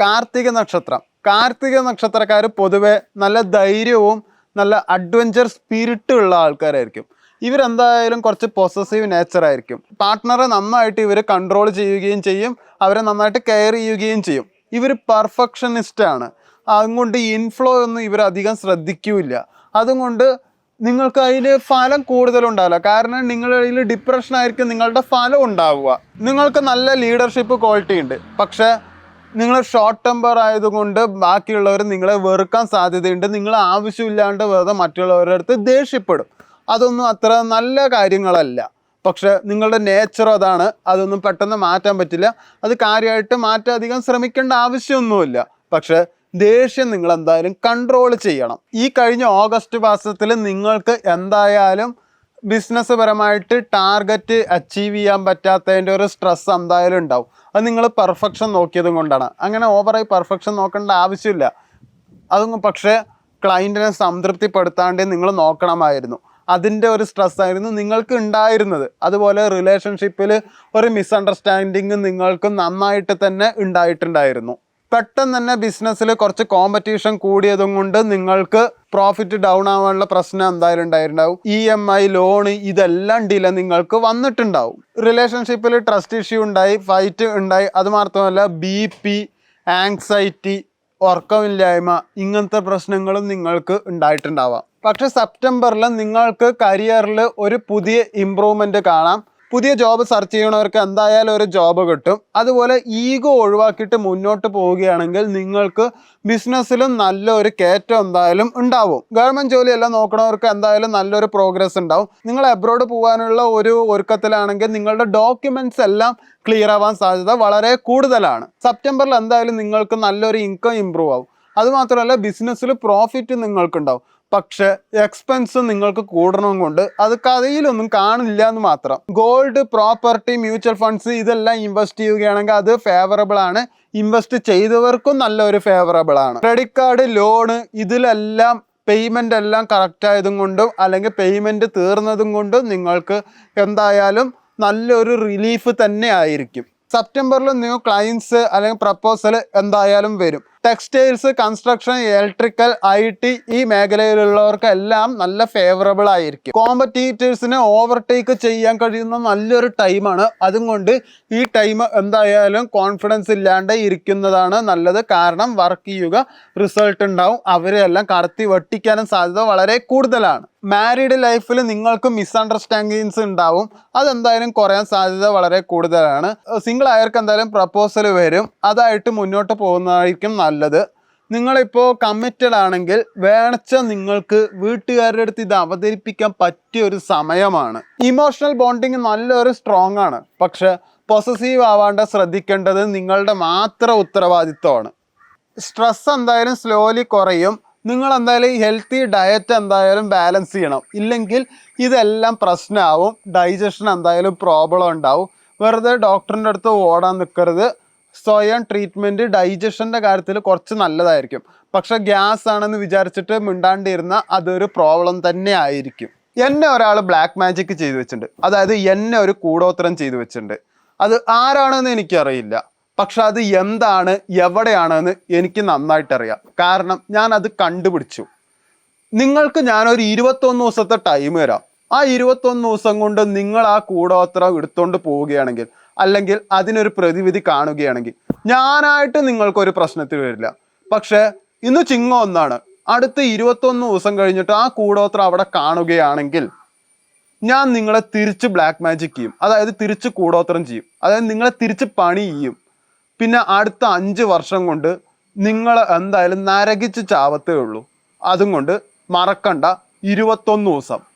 കാർത്തിക നക്ഷത്രം. കാർത്തിക നക്ഷത്രക്കാർ പൊതുവെ നല്ല ധൈര്യവും നല്ല അഡ്വഞ്ചർ സ്പിരിറ്റും ഉള്ള ആൾക്കാരായിരിക്കും. ഇവരെന്തായാലും കുറച്ച് പൊസസീവ് നേച്ചർ ആയിരിക്കും. പാർട്ട്ണറെ നന്നായിട്ട് ഇവർ കൺട്രോൾ ചെയ്യുകയും ചെയ്യും അവരെ നന്നായിട്ട് കെയർ ചെയ്യുകയും ചെയ്യും. ഇവർ പെർഫെക്ഷനിസ്റ്റ് ആണ്. അതുകൊണ്ട് ഇൻഫ്ലോ ഒന്നും ഇവർ അധികം ശ്രദ്ധിക്കൂല അതുകൊണ്ട് നിങ്ങൾക്ക് അതിൽ ഫലം കൂടുതലുണ്ടാവില്ല കാരണം നിങ്ങളുടെ കയ്യിൽ ഡിപ്രഷൻ ആയിരിക്കും നിങ്ങളുടെ ഫലം ഉണ്ടാവുക. നിങ്ങൾക്ക് നല്ല ലീഡർഷിപ്പ് ക്വാളിറ്റി ഉണ്ട്. പക്ഷേ നിങ്ങൾ ഷോർട്ട് ടെമ്പർ ആയതുകൊണ്ട് ബാക്കിയുള്ളവർ നിങ്ങളെ വെറുക്കാൻ സാധ്യതയുണ്ട്. നിങ്ങൾ ആവശ്യമില്ലാണ്ട് വെറുതെ മറ്റുള്ളവരുടെ അടുത്ത് ദേഷ്യപ്പെടും. അതൊന്നും അത്ര നല്ല കാര്യങ്ങളല്ല. പക്ഷെ നിങ്ങളുടെ നേച്ചർ അതാണ്. അതൊന്നും പെട്ടെന്ന് മാറ്റാൻ പറ്റില്ല. അത് കാര്യമായിട്ട് മാറ്റാൻ അധികം ശ്രമിക്കേണ്ട ആവശ്യമൊന്നുമില്ല. പക്ഷെ ദേഷ്യം നിങ്ങൾ എന്തായാലും കൺട്രോൾ ചെയ്യണം. ഈ കഴിഞ്ഞ ഓഗസ്റ്റ് മാസത്തിൽ നിങ്ങൾക്ക് എന്തായാലും ബിസിനസ് പരമായിട്ട് ടാർഗറ്റ് അച്ചീവ് ചെയ്യാൻ പറ്റാത്തതിന്റെ ഒരു സ്ട്രെസ് എന്തായാലും ഉണ്ടാവും. അത് നിങ്ങൾ പെർഫെക്ഷൻ നോക്കിയതും കൊണ്ടാണ്. അങ്ങനെ ഓവറായി പെർഫെക്ഷൻ നോക്കേണ്ട ആവശ്യമില്ല. അതും പക്ഷേ ക്ലയന്റിനെ സംതൃപ്തിപ്പെടുത്താണ്ട് നിങ്ങൾ നോക്കണമായിരുന്നു. അതിന്റെ ഒരു സ്ട്രെസ് ആയിരുന്നു നിങ്ങൾക്ക് ഉണ്ടായിരുന്നത്. അതുപോലെ റിലേഷൻഷിപ്പിൽ ഒരു മിസ്അണ്ടർസ്റ്റാൻഡിങ് നിങ്ങൾക്ക് നന്നായിട്ട് തന്നെ ഉണ്ടായിട്ടുണ്ടായിരുന്നു. പെട്ടെന്ന് തന്നെ ബിസിനസ്സിൽ കുറച്ച് കോമ്പറ്റീഷൻ കൂടിയതും കൊണ്ട് നിങ്ങൾക്ക് പ്രോഫിറ്റ് ഡൗൺ ആവാനുള്ള പ്രശ്നം എന്തായാലും ഉണ്ടായിട്ടുണ്ടാവും. ഇ എം ഐ ലോണ് ഇതെല്ലാം ഡീല നിങ്ങൾക്ക് വന്നിട്ടുണ്ടാവും. റിലേഷൻഷിപ്പിൽ ട്രസ്റ്റ് ഇഷ്യൂ ഉണ്ടായി ഫൈറ്റ് ഉണ്ടായി. അത് മാത്രമല്ല ബി പി ആങ്സൈറ്റി ഉറക്കമില്ലായ്മ ഇങ്ങനത്തെ പ്രശ്നങ്ങളും നിങ്ങൾക്ക് ഉണ്ടായിട്ടുണ്ടാവാം. പക്ഷെ സെപ്റ്റംബറിൽ നിങ്ങൾക്ക് കരിയറിൽ ഒരു പുതിയ ഇമ്പ്രൂവ്മെന്റ് കാണാം. പുതിയ ജോബ് സെർച്ച് ചെയ്യണവർക്ക് എന്തായാലും ഒരു ജോബ് കിട്ടും. അതുപോലെ ഈഗോ ഒഴിവാക്കിയിട്ട് മുന്നോട്ട് പോവുകയാണെങ്കിൽ നിങ്ങൾക്ക് ബിസിനസ്സിലും നല്ലൊരു കയറ്റം എന്തായാലും ഉണ്ടാവും. ഗവൺമെന്റ് ജോലിയെല്ലാം നോക്കണവർക്ക് എന്തായാലും നല്ലൊരു പ്രോഗ്രസ് ഉണ്ടാവും. നിങ്ങൾ എബ്രോഡ് പോകാനുള്ള ഒരു ഒരുക്കത്തിലാണെങ്കിൽ നിങ്ങളുടെ ഡോക്യുമെന്റ്സ് എല്ലാം ക്ലിയർ ആവാൻ സാധ്യത വളരെ കൂടുതലാണ്. സെപ്റ്റംബറിൽ എന്തായാലും നിങ്ങൾക്ക് നല്ലൊരു ഇൻകം ഇമ്പ്രൂവ് ആവും. അതുമാത്രമല്ല ബിസിനസ്സിൽ പ്രോഫിറ്റ് നിങ്ങൾക്കുണ്ടാവും. പക്ഷെ എക്സ്പെൻസ് നിങ്ങൾക്ക് കൂടണം കൊണ്ട് അത് കഥയിലൊന്നും കാണില്ല എന്ന് മാത്രം. ഗോൾഡ് പ്രോപ്പർട്ടി മ്യൂച്വൽ ഫണ്ട്സ് ഇതെല്ലാം ഇൻവെസ്റ്റ് ചെയ്യുകയാണെങ്കിൽ അത് ഫേവറബിൾ ആണ്. ഇൻവെസ്റ്റ് ചെയ്തവർക്കും നല്ലൊരു ഫേവറബിൾ ആണ്. ക്രെഡിറ്റ് കാർഡ് ലോണ് ഇതിലെല്ലാം പേയ്മെന്റ് എല്ലാം കറക്റ്റ് ആയതും കൊണ്ടും അല്ലെങ്കിൽ പേയ്മെന്റ് തീർന്നതും കൊണ്ടും നിങ്ങൾക്ക് എന്തായാലും നല്ലൊരു റിലീഫ് തന്നെ ആയിരിക്കും. സെപ്റ്റംബറിൽ ന്യൂ ക്ലയൻസ് അല്ലെങ്കിൽ പ്രപ്പോസൽ എന്തായാലും വരും. Textiles construction electrical I T ഈ മേഖലയിലുള്ളവർക്കെല്ലാം നല്ല ഫേവറബിൾ ആയിരിക്കും. കോമ്പറ്റീറ്റേഴ്സിനെ ഓവർടേക്ക് ചെയ്യാൻ കഴിയുന്ന നല്ലൊരു ടൈമാണ് അതുകൊണ്ട് ഈ ടൈം എന്തായാലും കോൺഫിഡൻസ് ഇല്ലാണ്ട് ഇരിക്കുന്നതാണ് നല്ലത്. കാരണം വർക്ക് ചെയ്യുക റിസൾട്ട് ഉണ്ടാവും അവരെ എല്ലാം കടത്തി വെട്ടിക്കാനും സാധ്യത വളരെ കൂടുതലാണ്. മാരീഡ് ലൈഫിൽ നിങ്ങൾക്ക് മിസ്അണ്ടർസ്റ്റാൻഡിങ്സ് ഉണ്ടാവും. അതെന്തായാലും കുറയാൻ സാധ്യത വളരെ കൂടുതലാണ്. സിംഗിൾ ആയവർക്ക് എന്തായാലും പ്രപ്പോസൽ വരും. അതായിട്ട് മുന്നോട്ട് പോകുന്നതായിരിക്കും നല്ലത്. നിങ്ങളിപ്പോൾ കമ്മിറ്റഡ് ആണെങ്കിൽ വേണച്ച നിങ്ങൾക്ക് വീട്ടുകാരുടെ അടുത്ത് ഇത് അവതരിപ്പിക്കാൻ പറ്റിയ ഒരു സമയമാണ്. ഇമോഷണൽ ബോണ്ടിങ് നല്ലൊരു സ്ട്രോങ് ആണ്. പക്ഷെ പൊസസീവ് ആവാണ്ട് ശ്രദ്ധിക്കേണ്ടത് നിങ്ങളുടെ മാത്രം ഉത്തരവാദിത്വമാണ്. സ്ട്രെസ് എന്തായാലും സ്ലോലി കുറയും. നിങ്ങൾ എന്തായാലും ഹെൽത്തി ഡയറ്റ് എന്തായാലും ബാലൻസ് ചെയ്യണം. ഇല്ലെങ്കിൽ ഇതെല്ലാം പ്രശ്നമാവും ഡൈജഷൻ എന്തായാലും പ്രോബ്ലം ഉണ്ടാവും. വെറുതെ ഡോക്ടറിന്റെ അടുത്ത് ഓടാൻ നിൽക്കരുത് സ്വയം ട്രീറ്റ്മെന്റ് ഡൈജഷന്റെ കാര്യത്തിൽ കുറച്ച് നല്ലതായിരിക്കും. പക്ഷെ ഗ്യാസ് ആണെന്ന് വിചാരിച്ചിട്ട് മിണ്ടാണ്ടിരുന്ന അതൊരു പ്രോബ്ലം തന്നെ ആയിരിക്കും. എന്നെ ഒരാൾ ബ്ലാക്ക് മാജിക് ചെയ്തു വെച്ചിട്ടുണ്ട്. അതായത് എന്നെ ഒരു കൂടോത്രം ചെയ്തു വെച്ചിട്ടുണ്ട്. അത് ആരാണെന്ന് എനിക്കറിയില്ല. പക്ഷെ അത് എന്താണ് എവിടെയാണെന്ന് എനിക്ക് നന്നായിട്ടറിയാം. കാരണം ഞാൻ അത് കണ്ടുപിടിച്ചു. നിങ്ങൾക്ക് ഞാനൊരു ഇരുപത്തൊന്ന് ദിവസത്തെ ടൈം തരാം. ആ ഇരുപത്തൊന്ന് ദിവസം കൊണ്ട് നിങ്ങൾ ആ കൂടോത്ര എടുത്തോണ്ട് പോവുകയാണെങ്കിൽ അല്ലെങ്കിൽ അതിനൊരു പ്രതിവിധി കാണുകയാണെങ്കിൽ ഞാനായിട്ട് നിങ്ങൾക്കൊരു പ്രശ്നത്തിൽ വരില്ല. പക്ഷേ ഇന്ന് ചിങ്ങം ഒന്നാണ്. അടുത്ത ഇരുപത്തൊന്ന് ദിവസം കഴിഞ്ഞിട്ട് ആ കൂടോത്ര അവിടെ കാണുകയാണെങ്കിൽ ഞാൻ നിങ്ങളെ തിരിച്ച് ബ്ലാക്ക് മാജിക് ചെയ്യും. അതായത് തിരിച്ച് കൂടോത്രം ചെയ്യും. അതായത് നിങ്ങളെ തിരിച്ച് പണി ചെയ്യും. പിന്നെ അടുത്ത അഞ്ച് വർഷം കൊണ്ട് നിങ്ങൾ എന്തായാലും നരകിച്ച് ചാവത്തേ ഉള്ളൂ. അതും കൊണ്ട് മറക്കണ്ട. ഇരുപത്തൊന്ന് ദിവസം.